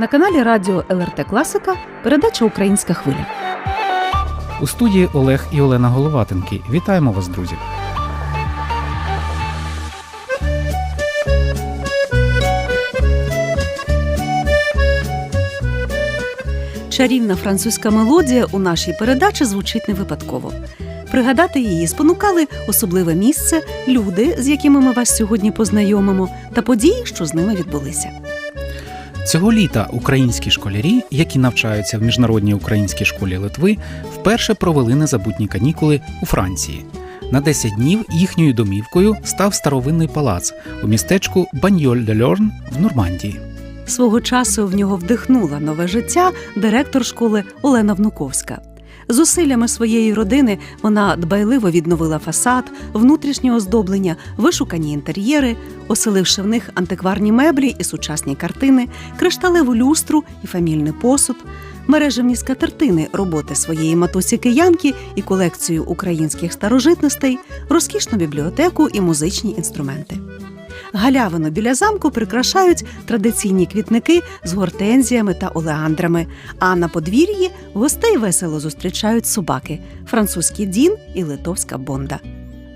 На каналі Радіо ЛРТ Класика передача Українська хвиля. У студії Олег і Олена Головатенки. Вітаємо вас, друзі! Чарівна французька мелодія у нашій передачі звучить не випадково. Пригадати її спонукали особливе місце, люди, з якими ми вас сьогодні познайомимо, та події, що з ними відбулися. Цього літа українські школярі, які навчаються в міжнародній українській школі Литви, вперше провели незабутні канікули у Франції. На 10 днів їхньою домівкою став старовинний палац у містечку баньоль де льорн в Нормандії. Свого часу в нього вдихнула нове життя директор школи Олена Внуковська. Зусиллями своєї родини вона дбайливо відновила фасад, внутрішнє оздоблення, вишукані інтер'єри, оселивши в них антикварні меблі і сучасні картини, кришталеву люстру і фамільний посуд, мережевні скатертини роботи своєї матусі киянки і колекцію українських старожитностей, розкішну бібліотеку і музичні інструменти. Галявину біля замку прикрашають традиційні квітники з гортензіями та олеандрами. А на подвір'ї гостей весело зустрічають собаки французький дін і литовська бонда.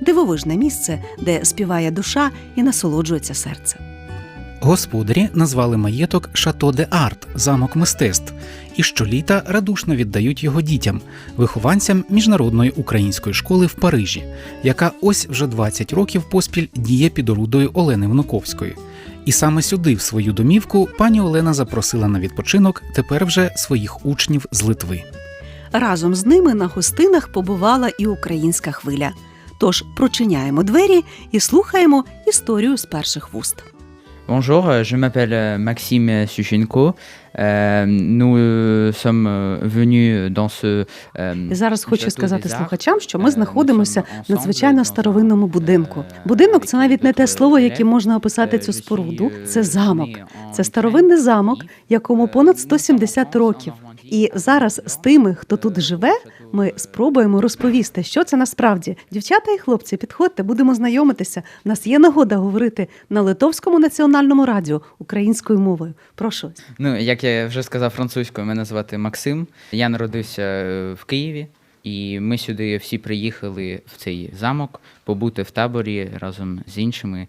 Дивовижне місце, де співає душа і насолоджується серце. Господарі назвали маєток Шато де Арт замок мистецтв, і щоліта радушно віддають його дітям, вихованцям міжнародної української школи в Парижі, яка ось вже 20 років поспіль діє під орудою Олени Внуковської. І саме сюди, в свою домівку, пані Олена запросила на відпочинок тепер вже своїх учнів з Литви. Разом з ними на гостинах побувала і українська хвиля. Тож прочиняємо двері і слухаємо історію з перших вуст. Bonjour, euh, je m'appelle euh, Maxime Suchenko. Euh, nous sommes venus dans ce. зараз хочу сказати слухачам, що ми Е, знаходимося в надзвичайно старовинному будинку. Будинок це навіть не те слово, яким можна описати цю споруду. Це замок. Це старовинний замок, якому понад nous 170 років. І зараз з тими, хто тут живе, ми спробуємо розповісти, що це насправді. Дівчата і хлопці, підходьте, будемо знайомитися. У нас є нагода говорити на Литовському національному радіо українською мовою. Прошу. Ну, як я вже сказав французькою, мене звати Максим. Я народився е, в Києві, і ми сюди всі приїхали в цей замок побути в таборі разом з іншими.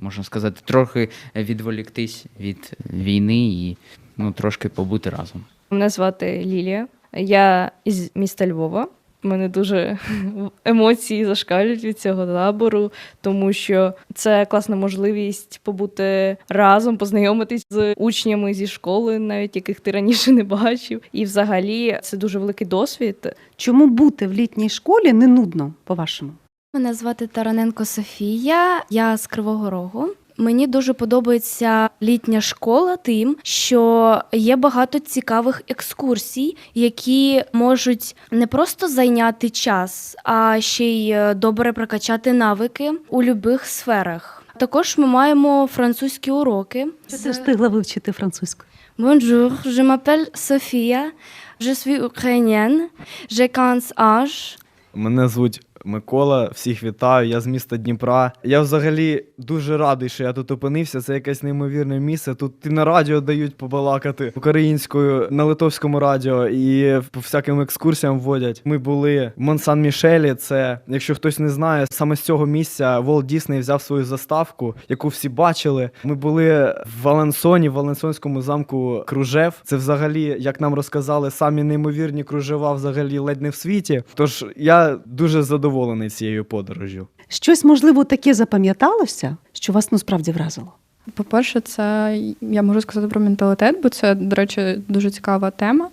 Можна сказати, трохи відволіктись від війни і ну, трошки побути разом. Мене звати Лілія. Я із міста Львова. У мене дуже емоції зашкалюють від цього табору, тому що це класна можливість побути разом, познайомитись з учнями зі школи, навіть яких ти раніше не бачив. І взагалі це дуже великий досвід. Чому бути в літній школі не нудно, по-вашому? Мене звати Тараненко Софія, я з Кривого Рогу. Мені дуже подобається літня школа тим, що є багато цікавих екскурсій, які можуть не просто зайняти час, а ще й е, добре прокачати навики у будь-яких сферах. Також ми маємо французькі уроки. Що ти встигла вивчити французьку? Bonjour, je m'appelle Sophia, je suis ukrainienne, j'ai 15 âges. Мене звуть Микола, всіх вітаю. Я з міста Дніпра. Я взагалі дуже радий, що я тут опинився. Це якесь неймовірне місце. Тут і на радіо дають побалакати українською на литовському радіо і по всяким екскурсіям водять. Ми були в Монсан Мішелі. Це, якщо хтось не знає, саме з цього місця Волт Дісней взяв свою заставку, яку всі бачили. Ми були в Валенсоні, в Валенсонському замку Кружев. Це взагалі, як нам розказали, самі неймовірні кружева взагалі ледь не в світі. Тож я дуже задоволений цією подорожю. Щось, можливо, таке запам'яталося, що вас насправді вразило? По-перше, це я можу сказати про менталітет, бо це, до речі, дуже цікава тема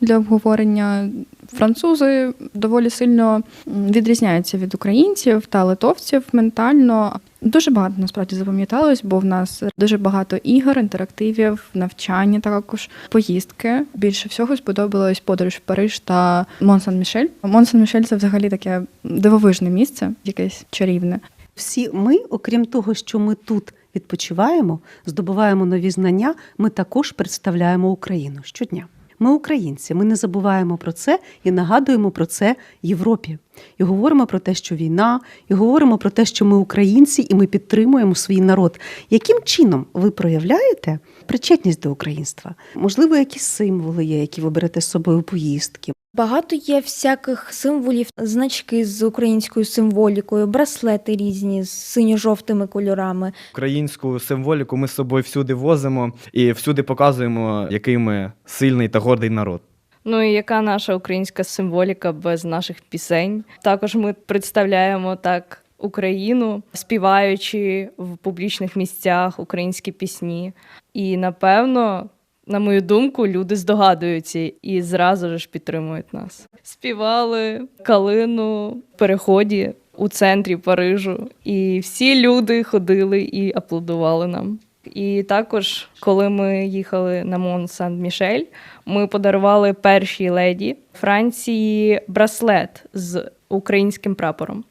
для обговорення. Французи доволі сильно відрізняються від українців та литовців ментально. Дуже багато насправді запам'яталось, бо в нас дуже багато ігор, інтерактивів, навчання, також поїздки. Більше всього сподобалось подорож в Париж та Мон-Сан-Мішель. Мон-Сан-Мішель це взагалі таке дивовижне місце, якесь чарівне. Всі ми, окрім того, що ми тут відпочиваємо, здобуваємо нові знання, ми також представляємо Україну щодня. Ми українці. Ми не забуваємо про це і нагадуємо про це Європі. І говоримо про те, що війна, і говоримо про те, що ми українці, і ми підтримуємо свій народ. Яким чином ви проявляєте причетність до українства? Можливо, якісь символи є, які ви берете з собою поїздки? Багато є всяких символів, значки з українською символікою, браслети різні з синьо-жовтими кольорами. Українську символіку ми з собою всюди возимо і всюди показуємо, який ми сильний та гордий народ. Ну і яка наша українська символіка без наших пісень? Також ми представляємо так Україну, співаючи в публічних місцях українські пісні. І напевно, на мою думку, люди здогадуються і зразу ж підтримують нас. Співали калину в переході у центрі Парижу, і всі люди ходили і аплодували нам. І також, коли ми їхали на Мон Сан-Мішель, ми подарували першій леді Франції браслет з українським прапором.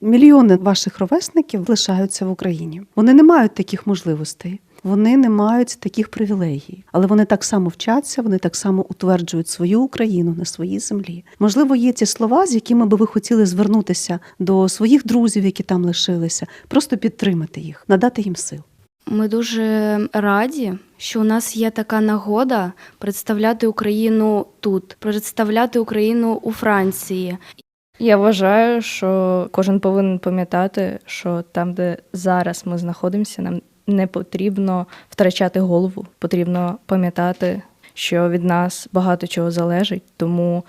Мільйони ваших ровесників лишаються в Україні. Вони не мають таких можливостей. Вони не мають таких привілегій, але вони так само вчаться, вони так само утверджують свою Україну на своїй землі. Можливо, є ті слова, з якими би ви хотіли звернутися до своїх друзів, які там лишилися, просто підтримати їх, надати їм сил. Ми дуже раді, що у нас є така нагода представляти Україну тут, представляти Україну у Франції. Я вважаю, що кожен повинен пам'ятати, що там, де зараз ми знаходимося, нам не потрібно втрачати голову. Потрібно пам'ятати, що від нас багато чого залежить, тому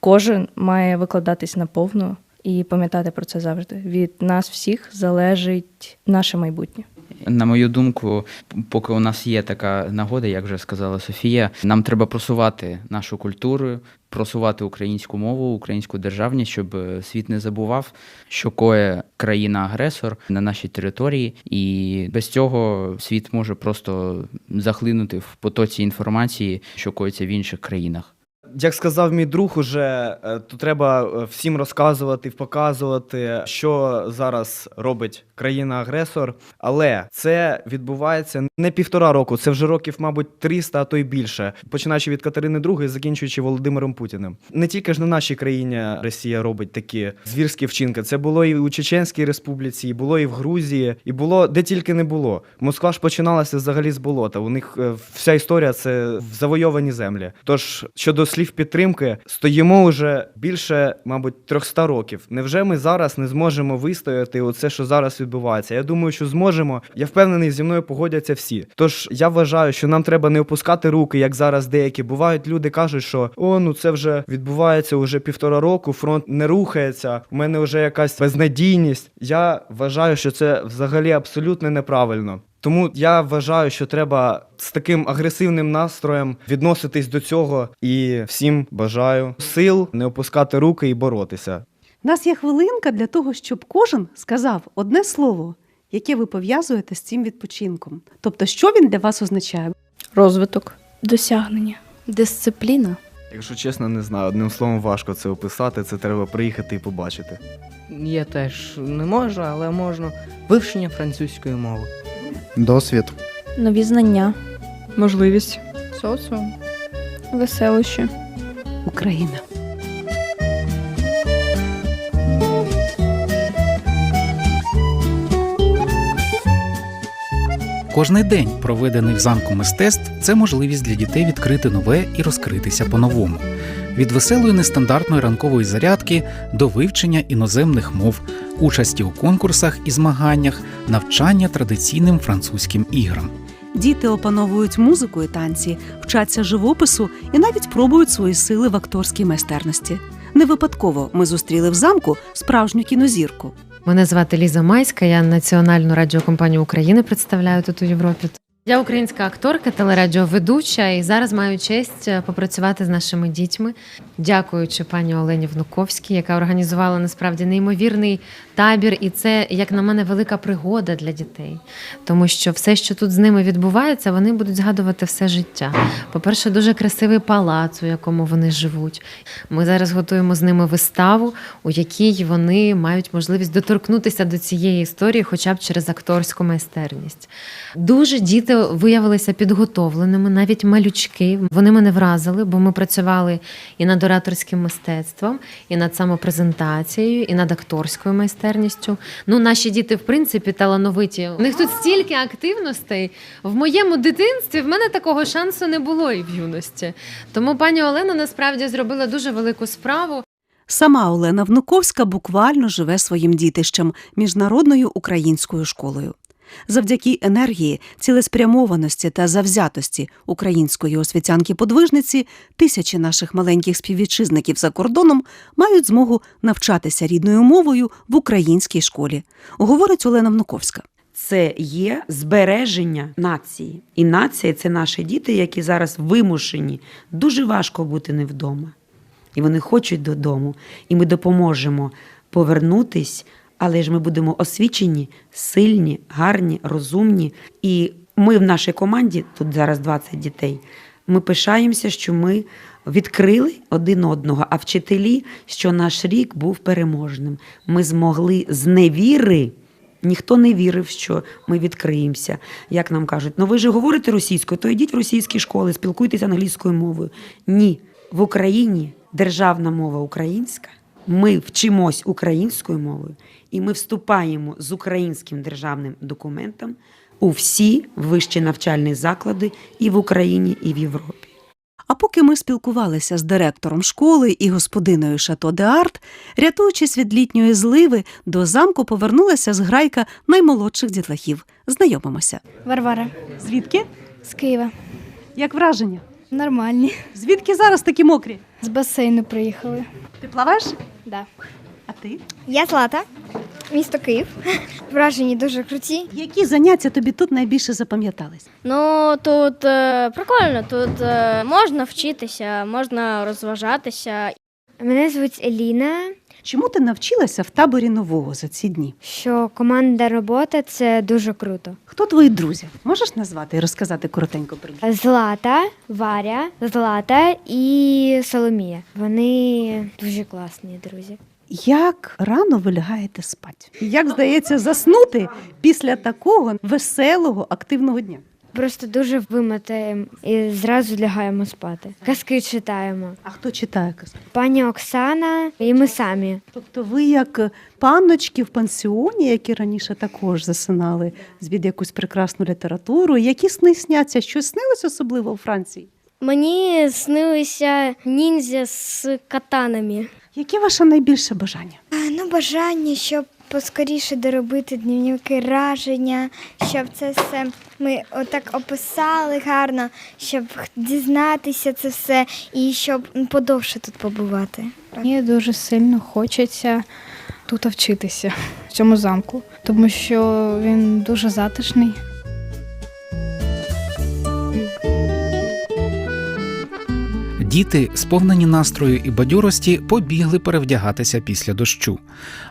кожен має викладатись наповну і пам'ятати про це завжди. Від нас всіх залежить наше майбутнє. На мою думку, поки у нас є така нагода, як вже сказала Софія, нам треба просувати нашу культуру, просувати українську мову, українську державність, щоб світ не забував, що коє країна-агресор на нашій території, і без цього світ може просто захлинути в потоці інформації, що коїться в інших країнах. Як сказав мій друг, уже е, то треба е, всім розказувати, показувати, що зараз робить країна-агресор. Але це відбувається не півтора року, це вже років, мабуть, 300, а то й більше, починаючи від Катерини II закінчуючи Володимиром Путіним. Не тільки ж на нашій країні Росія робить такі звірські вчинки. Це було і у Чеченській республіці, і було і в Грузії, і було де тільки не було. Москва ж починалася взагалі з болота. У них е, вся історія це завойовані землі. Тож щодо слів підтримки, стоїмо вже більше, мабуть, 300 років. Невже ми зараз не зможемо вистояти оце, що зараз відбувається? Я думаю, що зможемо. Я впевнений, зі мною погодяться всі. Тож я вважаю, що нам треба не опускати руки, як зараз деякі бувають. Люди кажуть, що о, ну це вже відбувається уже півтора року. Фронт не рухається. У мене вже якась безнадійність. Я вважаю, що це взагалі абсолютно неправильно. Тому я вважаю, що треба з таким агресивним настроєм відноситись до цього і всім бажаю сил не опускати руки і боротися. У нас є хвилинка для того, щоб кожен сказав одне слово, яке ви пов'язуєте з цим відпочинком. Тобто, що він для вас означає? Розвиток. Досягнення. Дисципліна. Якщо чесно, не знаю. Одним словом, важко це описати. Це треба приїхати і побачити. Я теж не можу, але можна вивчення французької мови. Досвід. Нові знання. Можливість. Соціум. Веселище. Україна. Кожний день, проведений в замку мистецтв, це можливість для дітей відкрити нове і розкритися по-новому. Від веселої нестандартної ранкової зарядки до вивчення іноземних мов, участі у конкурсах і змаганнях, навчання традиційним французьким іграм. Діти опановують музику і танці, вчаться живопису і навіть пробують свої сили в акторській майстерності. Не випадково ми зустріли в замку справжню кінозірку. Мене звати Ліза Майська, я національну радіокомпанію України представляю тут у Європі. Я українська акторка, телерадіоведуча і зараз маю честь е, попрацювати з нашими дітьми. Дякуючи пані Олені Внуковській, яка організувала насправді неймовірний табір, і це, як на мене, велика пригода для дітей, тому що все, що тут з ними відбувається, вони будуть згадувати все життя. По-перше, дуже красивий палац, у якому вони живуть. Ми зараз готуємо з ними виставу, у якій вони мають можливість доторкнутися до цієї історії, хоча б через акторську майстерність. Дуже діти виявилися підготовленими, навіть малючки. Вони мене вразили, бо ми працювали і над ораторським мистецтвом, і над самопрезентацією, і над акторською майстерністю. Ну, наші діти, в принципі, талановиті. У них тут стільки активностей. В моєму дитинстві в мене такого шансу не було і в юності. Тому пані Олена насправді зробила дуже велику справу. Сама Олена Внуковська буквально живе своїм дітищем міжнародною українською школою. Завдяки енергії, цілеспрямованості та завзятості української освітянки-подвижниці тисячі наших маленьких співвітчизників за кордоном мають змогу навчатися рідною мовою в українській школі, говорить Олена Внуковська. це є збереження нації. І нація це наші діти, які зараз вимушені. Дуже важко бути не вдома. І вони хочуть додому. І ми допоможемо повернутись, але ж ми будемо освічені, сильні, гарні, розумні. І ми в нашій команді, тут зараз 20 дітей, ми пишаємося, що ми відкрили один одного, а вчителі, що наш рік був переможним. Ми змогли з невіри. Ніхто не вірив, що ми відкриємося. Як нам кажуть, ну ви ж говорите російською, то йдіть в російські школи, спілкуйтесь англійською мовою. Ні, в Україні державна мова українська. Ми вчимось українською мовою, і ми вступаємо з українським державним документом у всі вищі навчальні заклади і в Україні, і в Європі. А поки ми спілкувалися з директором школи і господиною Шато де Арт, рятуючись від літньої зливи, до замку повернулася зграйка наймолодших дітлахів. Знайомимося. Варвара Звідки? з Києва. Як враження? Нормальні. Звідки зараз такі мокрі? З басейну приїхали. Ти плаваєш? Да. А ти? Я Злата, місто Київ. Вражені дуже круті. Які заняття тобі тут найбільше запам'ятались? Ну тут е, прикольно, тут е, можна вчитися, можна розважатися. Мене звуть Еліна. Чому ти навчилася в таборі нового за ці дні? Що команда робота це дуже круто. Хто твої друзі? Можеш назвати і розказати коротенько про них? Злата, Варя, Злата і Соломія. Вони дуже класні друзі. Як рано ви лягаєте спати? Як здається заснути після такого веселого активного дня? Просто дуже вимотаємо і зразу лягаємо спати. Казки читаємо. А хто читає казки? Пані Оксана і ми самі. Тобто ви як панночки в пансіоні, які раніше також засинали від якусь прекрасну літературу, які сни сняться? Щось снилось особливо у Франції? Мені снилися ніндзя з катанами. Яке ваше найбільше бажання? Ну, бажання, щоб поскоріше доробити дневники враження, щоб це все ми отак описали гарно, щоб дізнатися це все і щоб подовше тут побувати. Мені дуже сильно хочеться тут вчитися, в цьому замку, тому що він дуже затишний. Діти, сповнені настрою і бадьорості, побігли перевдягатися після дощу.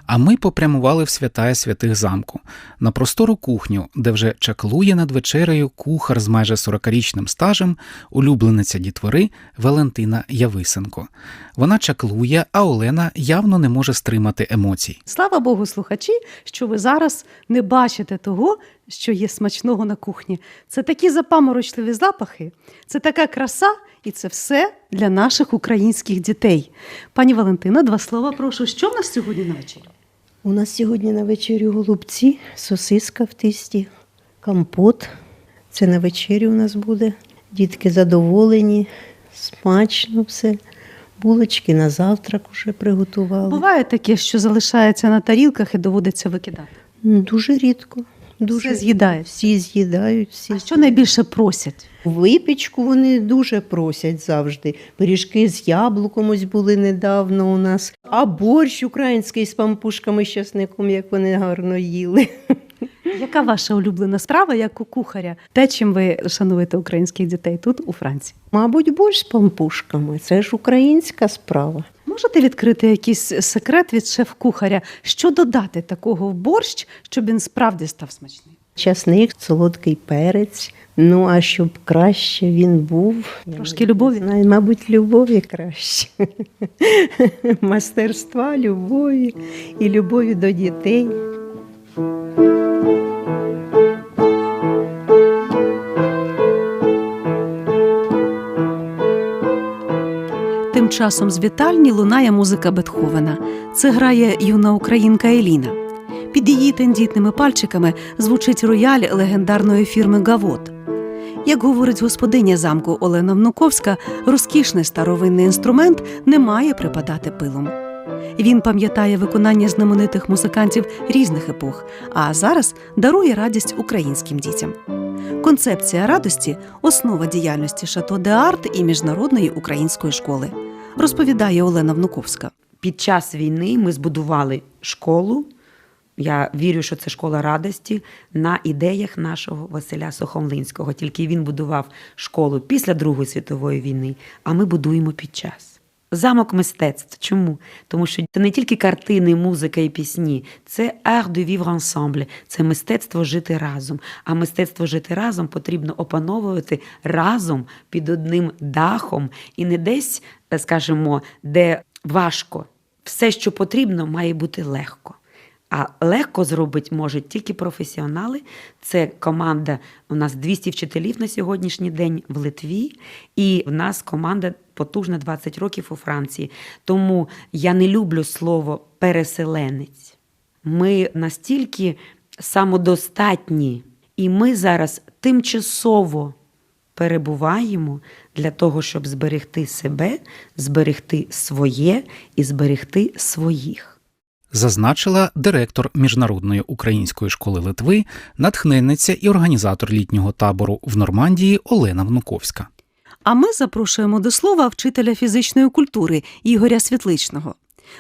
А ми попрямували в святая святих замку на простору кухню, де вже чаклує над вечерею кухар з майже 40-річним стажем, улюблениця дітвори Валентина Явисенко. Вона чаклує, а Олена явно не може стримати емоцій. Слава Богу, слухачі, що ви зараз не бачите того, що є смачного на кухні. Це такі запаморочливі запахи, це така краса, і це все для наших українських дітей. Пані Валентина, два слова прошу. Що в нас сьогодні на вечері? У нас сьогодні на вечерю голубці, сосиска в тисті, компот. Це на вечерю у нас буде. Дітки задоволені, смачно все. Булочки на завтрак уже приготували. Буває таке, що залишається на тарілках і доводиться викидати. Дуже рідко. Дуже Все з'їдають. Всі з'їдають. Всі А що найбільше просять? Випічку вони дуже просять завжди. Пиріжки з яблуком ось були недавно у нас. А борщ український з пампушками з часником, як вони гарно їли. Яка ваша улюблена справа як у кухаря? Те, чим ви шануєте українських дітей тут, у Франції? Мабуть, борщ з пампушками. Це ж українська справа. Можете відкрити якийсь секрет від шеф-кухаря, що додати такого в борщ, щоб він справді став смачним? Часник, солодкий перець. Ну, а щоб краще він був. Трошки любові? знаю, мабуть, любові краще. Мастерства, любові і любові до дітей. Часом з вітальні лунає музика Бетховена. Це грає юна українка Еліна. Під її тендітними пальчиками звучить рояль легендарної фірми Гавот. Як говорить господиня замку Олена Внуковська, розкішний старовинний інструмент не має припадати пилом. Він пам'ятає виконання знаменитих музикантів різних епох, а зараз дарує радість українським дітям. Концепція радості основа діяльності Шато де Арт і міжнародної української школи, розповідає Олена Внуковська. Під час війни ми збудували школу. Я вірю, що це школа радості на ідеях нашого Василя Сухомлинського. Тільки він будував школу після Другої світової війни, а ми будуємо під час. Замок мистецтв. Чому? Тому що це не тільки картини, музика і пісні, це art de vivre ensemble, це мистецтво жити разом. А мистецтво жити разом потрібно опановувати разом під одним дахом і не десь, скажімо, де важко. Все, що потрібно, має бути легко. А легко зробить можуть тільки професіонали. Це команда. У нас 200 вчителів на сьогоднішній день в Литві, і в нас команда потужна 20 років у Франції. Тому я не люблю слово переселенець. Ми настільки самодостатні, і ми зараз тимчасово перебуваємо для того, щоб зберегти себе, зберегти своє і зберегти своїх. зазначила директор Міжнародної української школи Литви, натхненниця і організатор літнього табору в Нормандії Олена Внуковська. А ми запрошуємо до слова вчителя фізичної культури Ігоря Світличного.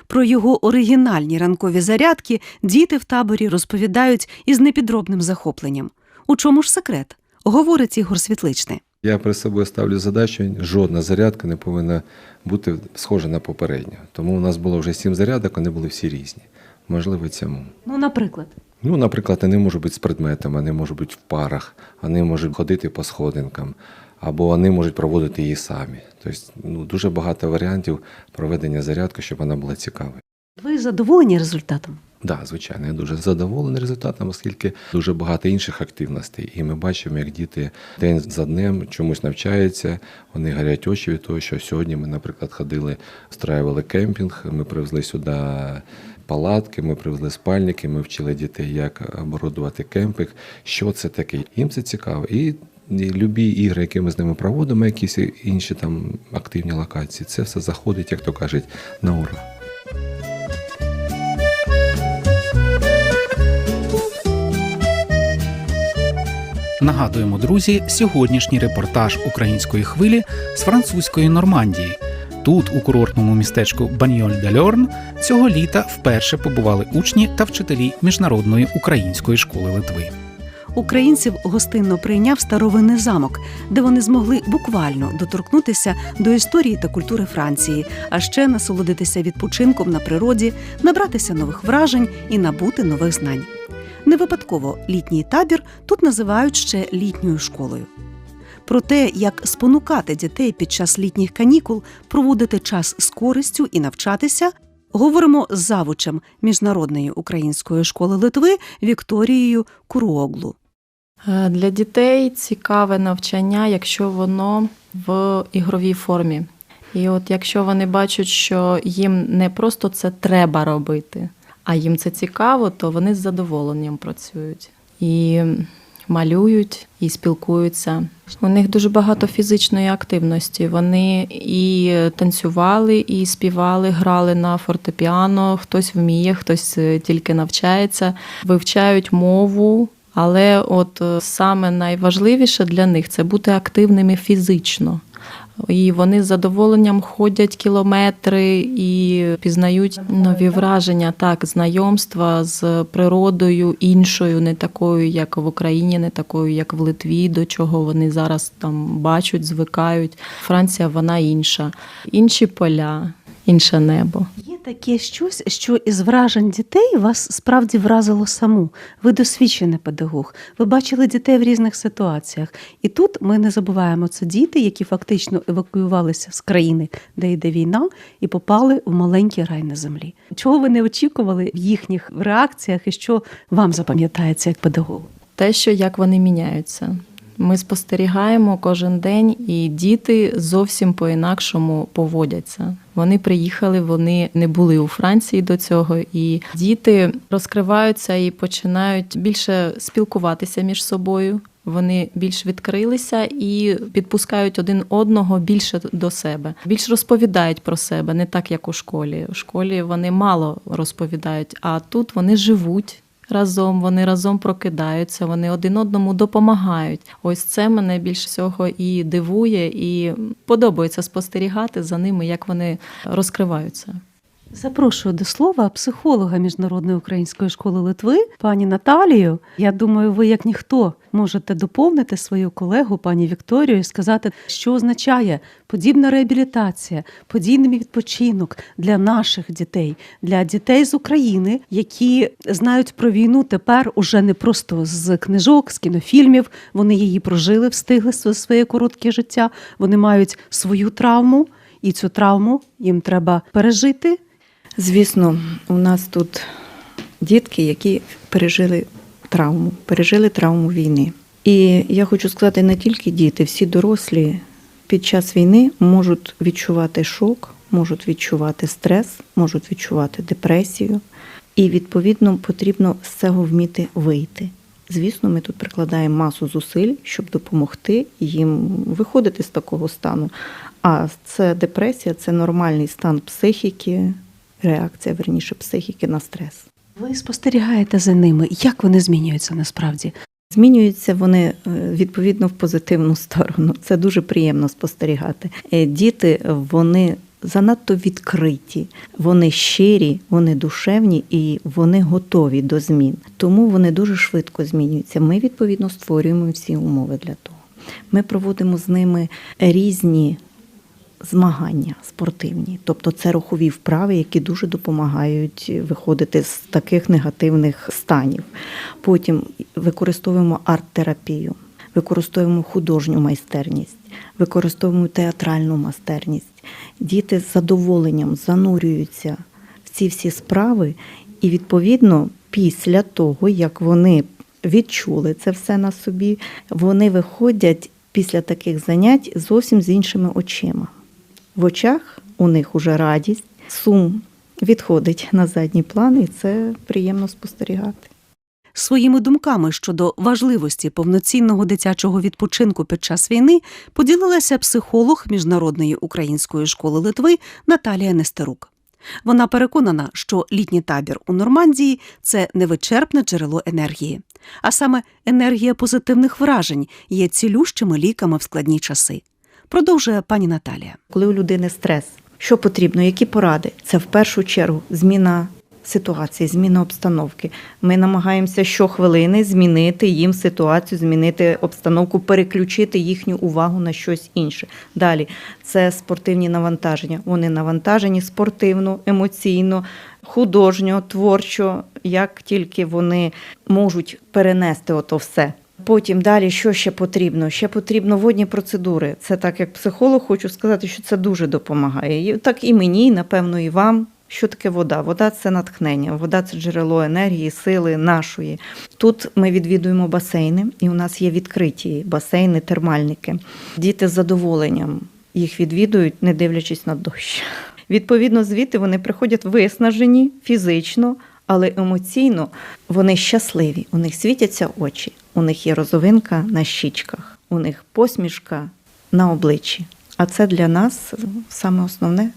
Про його оригінальні ранкові зарядки діти в таборі розповідають із непідробним захопленням. У чому ж секрет? Говорить Ігор Світличний. Я перед собою ставлю задачу, жодна зарядка не повинна бути схожа на попередню. Тому у нас було вже сім зарядок, вони були всі різні. Можливо, цьому. Ну, наприклад, Ну, наприклад, вони можуть бути з предметами, вони можуть бути в парах, вони можуть ходити по сходинкам, або вони можуть проводити її самі. Тобто ну, дуже багато варіантів проведення зарядки, щоб вона була цікавою. ви задоволені результатом? Да, звичайно, я дуже задоволений результатом, оскільки дуже багато інших активностей. І ми бачимо, як діти день за днем чомусь навчаються, вони гарять очі від того, що сьогодні ми, наприклад, ходили, встраювали кемпінг, ми привезли сюди палатки, ми привезли спальники, ми вчили дітей, як оборудувати кемпінг, що це таке. Їм це цікаво. І і любі ігри, які ми з ними проводимо, якісь інші там активні локації, це все заходить, як то кажуть, на ура. Нагадуємо, друзі, сьогоднішній репортаж української хвилі з французької Нормандії. Тут, у курортному містечку баньоль де льорн цього літа вперше побували учні та вчителі міжнародної української школи Литви. Українців гостинно прийняв старовинний замок, де вони змогли буквально доторкнутися до історії та культури Франції, а ще насолодитися відпочинком на природі, набратися нових вражень і набути нових знань. Не випадково літній табір тут називають ще літньою школою. Про те, як спонукати дітей під час літніх канікул проводити час з користю і навчатися, говоримо з завучем Міжнародної української школи Литви Вікторією Куруоглу. Е, Для дітей цікаве навчання, якщо воно в ігровій формі. І от якщо вони бачать, що їм не просто це треба робити, а їм це цікаво, то вони з задоволенням працюють і малюють, і спілкуються. У них дуже багато фізичної активності. Вони і танцювали, і співали, грали на фортепіано. Хтось вміє, хтось е, тільки навчається, вивчають мову. Але от е, саме найважливіше для них це бути активними фізично. І вони з задоволенням ходять кілометри і пізнають нові враження, так, знайомства з природою іншою, не такою, як в Україні, не такою, як в Литві, до чого вони зараз там бачать, звикають. Франція вона інша, інші поля, інше небо. Є таке щось, що із вражень дітей вас справді вразило саму. Ви досвідчений педагог. Ви бачили дітей в різних ситуаціях. І тут ми не забуваємо це діти, які фактично евакуювалися з країни, де йде війна, і попали в маленький рай на землі. Чого ви не очікували в їхніх реакціях, і що вам запам'ятається як педагогу? те, що як вони міняються. Ми спостерігаємо кожен день, і діти зовсім по-інакшому поводяться. Вони приїхали, вони не були у Франції до цього, і діти розкриваються і починають більше спілкуватися між собою. Вони більш відкрилися і підпускають один одного більше до себе, більш розповідають про себе, не так як у школі. У школі вони мало розповідають, а тут вони живуть разом, вони разом прокидаються, вони один одному допомагають. Ось це мене більш всього і дивує, і подобається спостерігати за ними, як вони розкриваються. Запрошую до слова психолога Міжнародної української школи Литви, пані Наталію. Я думаю, ви, як ніхто, можете доповнити свою колегу, пані Вікторію, і сказати, що означає подібна реабілітація, подібний відпочинок для наших дітей, для дітей з України, які знають про війну тепер уже не просто з книжок, з кінофільмів. Вони її прожили, встигли своє коротке життя. Вони мають свою травму, і цю травму їм треба пережити. Звісно, у нас тут дітки, які пережили травму, пережили травму війни. І я хочу сказати, не тільки діти, всі дорослі під час війни можуть відчувати шок, можуть відчувати стрес, можуть відчувати депресію. І відповідно потрібно з цього вміти вийти. Звісно, ми тут прикладаємо масу зусиль, щоб допомогти їм виходити з такого стану. А це депресія, це нормальний стан психіки, реакція верніше психіки на стрес. Ви спостерігаєте за ними, як вони змінюються насправді. Змінюються вони е, відповідно в позитивну сторону. Це дуже приємно спостерігати. Е, Діти вони занадто відкриті, вони щирі, вони душевні і вони готові до змін. Тому вони дуже швидко змінюються. Ми відповідно створюємо всі умови для того. Ми проводимо з ними різні змагання спортивні, тобто це рухові вправи, які дуже допомагають виходити з таких негативних станів. Потім використовуємо арт-терапію, використовуємо художню майстерність, використовуємо театральну майстерність. Діти з задоволенням занурюються в ці всі справи, і відповідно після того, як вони відчули це все на собі, вони виходять після таких занять зовсім з іншими очима. В очах у них уже радість, сум відходить на задній план, і це приємно спостерігати. Своїми думками щодо важливості повноцінного дитячого відпочинку під час війни поділилася психолог Міжнародної української школи Литви Наталія Нестерук. Вона переконана, що літній табір у Нормандії це невичерпне джерело енергії, а саме енергія позитивних вражень є цілющими ліками в складні часи. Продовжує пані Наталія. Коли у людини стрес, що потрібно, які поради? Це в першу чергу зміна ситуації, зміна обстановки. Ми намагаємося щохвилини змінити їм ситуацію, змінити обстановку, переключити їхню увагу на щось інше. Далі це спортивні навантаження. Вони навантажені спортивно, емоційно, художньо, творчо, як тільки вони можуть перенести ото все. Потім далі, що ще потрібно? Ще потрібно водні процедури. Це так, як психолог, хочу сказати, що це дуже допомагає. Так і мені, напевно, і вам. Що таке вода? Вода це натхнення, вода це джерело енергії, сили нашої. Тут ми відвідуємо басейни, і у нас є відкриті басейни, термальники. Діти з задоволенням їх відвідують, не дивлячись на дощ. Відповідно, звідти вони приходять виснажені фізично, але емоційно вони щасливі. У них світяться очі, у них є розовинка на щічках, у них посмішка на обличчі. А це для нас саме основне.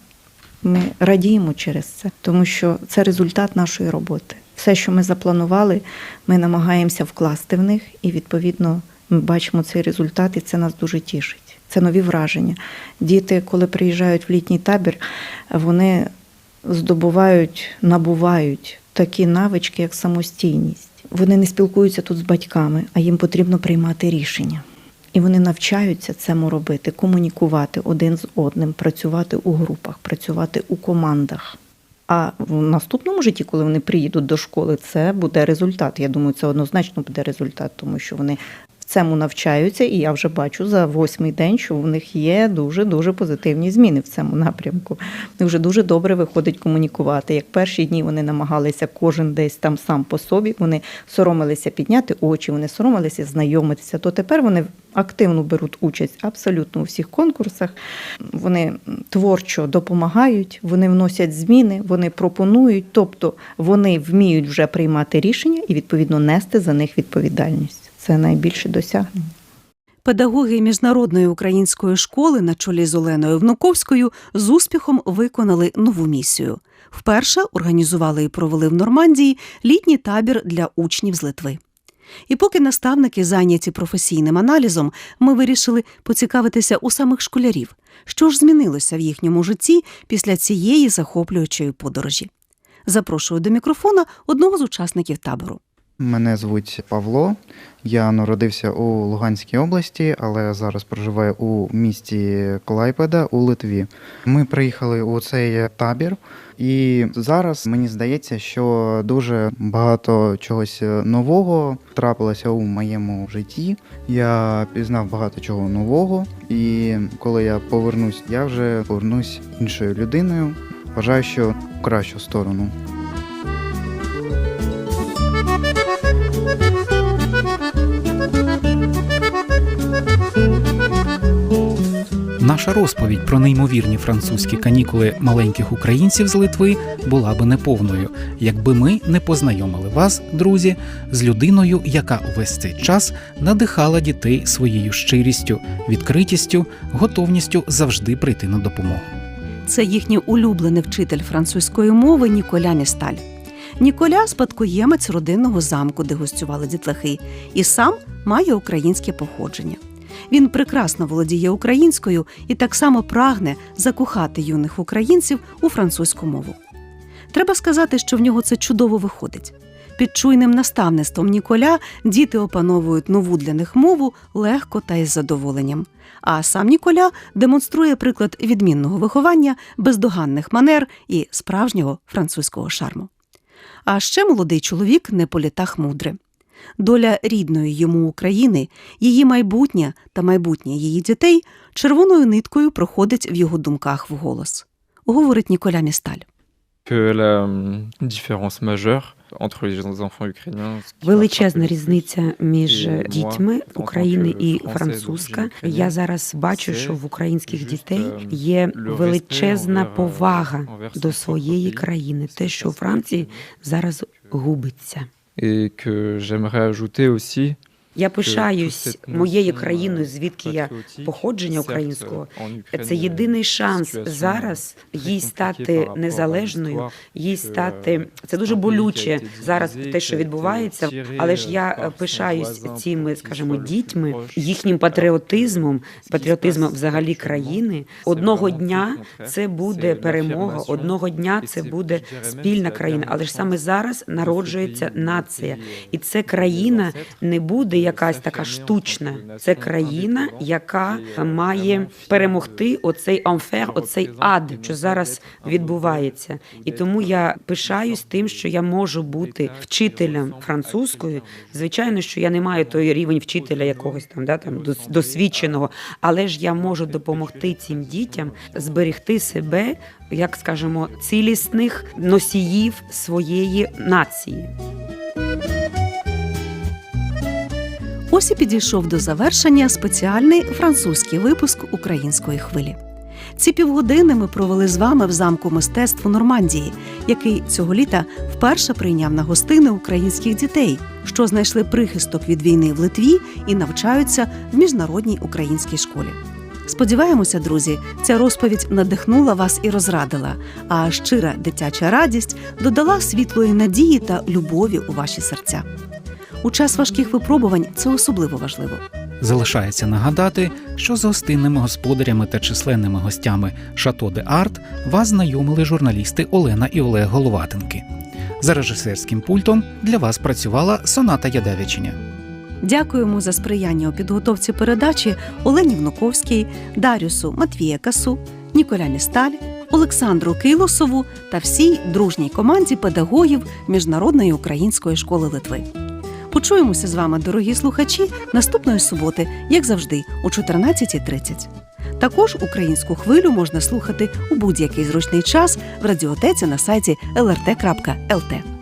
Ми радіємо через це, тому що це результат нашої роботи. Все, що ми запланували, ми намагаємося вкласти в них, і відповідно ми бачимо цей результат, і це нас дуже тішить. Це нові враження. Діти, коли приїжджають в літній табір, вони здобувають, набувають такі навички, як самостійність. Вони не спілкуються тут з батьками, а їм потрібно приймати рішення. І вони навчаються цьому робити, комунікувати один з одним, працювати у групах, працювати у командах. А в наступному житті, коли вони приїдуть до школи, це буде результат. Я думаю, це однозначно буде результат, тому що вони цьому навчаються, і я вже бачу за восьмий день, що в них є дуже дуже позитивні зміни в цьому напрямку. І вже дуже добре виходить комунікувати. Як перші дні вони намагалися кожен десь там сам по собі, вони соромилися підняти очі, вони соромилися знайомитися. То тепер вони активно беруть участь абсолютно у всіх конкурсах. Вони творчо допомагають, вони вносять зміни, вони пропонують, тобто вони вміють вже приймати рішення і відповідно нести за них відповідальність. Це найбільше досягнення. Педагоги міжнародної української школи на чолі з Оленою Внуковською з успіхом виконали нову місію. Вперше організували і провели в Нормандії літній табір для учнів з Литви. І поки наставники зайняті професійним аналізом, ми вирішили поцікавитися у самих школярів, що ж змінилося в їхньому житті після цієї захоплюючої подорожі. Запрошую до мікрофона одного з учасників табору. Мене звуть Павло. Я народився у Луганській області, але зараз проживаю у місті Клайпеда у Литві. Ми приїхали у цей табір, і зараз мені здається, що дуже багато чогось нового трапилося у моєму житті. Я пізнав багато чого нового, і коли я повернусь, я вже повернусь іншою людиною. Вважаю, що в кращу сторону. Наша розповідь про неймовірні французькі канікули маленьких українців з Литви була би неповною, якби ми не познайомили вас, друзі, з людиною, яка увесь цей час надихала дітей своєю щирістю, відкритістю, готовністю завжди прийти на допомогу. Це їхній улюблений вчитель французької мови Ніколя Ністаль. Ніколя спадкоємець родинного замку, де гостювали дітлахи, і сам має українське походження. Він прекрасно володіє українською і так само прагне закохати юних українців у французьку мову. Треба сказати, що в нього це чудово виходить. Під чуйним наставництвом Ніколя діти опановують нову для них мову легко та із задоволенням. А сам Ніколя демонструє приклад відмінного виховання, бездоганних манер і справжнього французького шарму. А ще молодий чоловік не по літах мудре. Доля рідної йому України, її майбутнє та майбутнє її дітей червоною ниткою проходить в його думках вголос. Говорить Ніколя Місталь. que la différence majeure entre les enfants ukrainiens. ce qui m'a Величезна різниця між дітьми України і французька. Я зараз бачу, що в українських дітей euh, є величезна euh, повага до своєї країни, те, що у Франції зараз губиться. Et que j'aimerais ajouter aussi Я пишаюсь моєю країною, euh, звідки я походження українського. Це єдиний шанс зараз їй стати незалежною, їй стати euh, це дуже болюче зараз те, що відбувається. Але ж euh, я пишаюсь цими, скажімо, дітьми, їхнім патріотизмом, патріотизмом взагалі країни. Одного дня це буде перемога, одного дня це буде спільна країна. Але ж саме зараз народжується нація, і це країна не буде якась така штучна. Це країна, яка має перемогти оцей амфер, оцей ад, що зараз відбувається. І тому я пишаюсь тим, що я можу бути вчителем французькою. Звичайно, що я не маю той рівень вчителя якогось там, да, там досвідченого, але ж я можу допомогти цим дітям зберегти себе, як скажемо, цілісних носіїв своєї нації. Ось і підійшов до завершення спеціальний французький випуск української хвилі. Ці півгодини ми провели з вами в замку мистецтв Нормандії, який цього літа вперше прийняв на гостини українських дітей, що знайшли прихисток від війни в Литві і навчаються в міжнародній українській школі. Сподіваємося, друзі, ця розповідь надихнула вас і розрадила, а щира дитяча радість додала світлої надії та любові у ваші серця. У час важких випробувань це особливо важливо. Залишається нагадати, що з гостинними господарями та численними гостями Шато де Арт вас знайомили журналісти Олена і Олег Головатенки. За режисерським пультом для вас працювала Соната Ядевичиня. Дякуємо за сприяння у підготовці передачі Олені Внуковській, Дарюсу Матвієкасу, Ніколя Сталь, Олександру Килосову та всій дружній команді педагогів Міжнародної української школи Литви. Почуємося з вами, дорогі слухачі, наступної суботи, як завжди, о 14.30. Також українську хвилю можна слухати у будь-який зручний час в радіотеці на сайті lrt.lt.